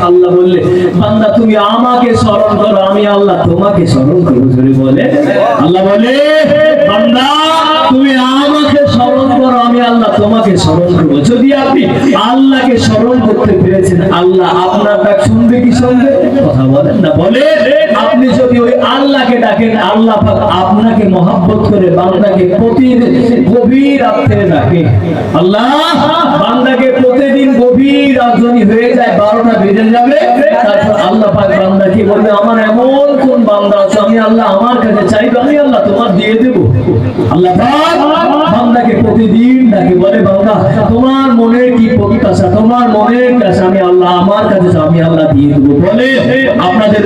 আল্লাহ বলে বললে বান্দা তুমি আমাকে স্মরণ করো আমি আল্লাহ তোমাকে স্মরণ করব বলে আল্লাহ বলে বান্দা আল্লাহ তোমাকে স্মরণ করব। যদি আপনি আল্লাহকে স্মরণ করতে পেরেছেন, আল্লাহ আপনার ডাক শুনবে কি শুনবে? কথা বলেন না, বলে। আপনি যদি ওই আল্লাহকে ডাকেন, আল্লাহ আপনাকে মহাব্বত করে বান্দাকে প্রতিদিন গভীর রাত্রে ডাকে। আল্লাহ, বান্দাকে প্রতিদিন গভীর রাজধানী হয়ে যায়, বারোটা বেজে যাবে। তারপর আল্লাহ পাক বান্দাকে বলবে? আমার এমন কোন বান্দা আছে, আমি আল্লাহ আমার কাছে চাইবে, আমি আল্লাহ তোমার দিয়ে দেবো। আল্লাহ পাক বান্দাকে প্রতিদিন ডাকে, বলে, বান্দা, তোমার মনের কি প্রত্যাশা তোমার মনের কাছে আমি আল্লাহ, আমার কাছে আমি আল্লাহ দিয়ে দেবো। বলে, আপনাদের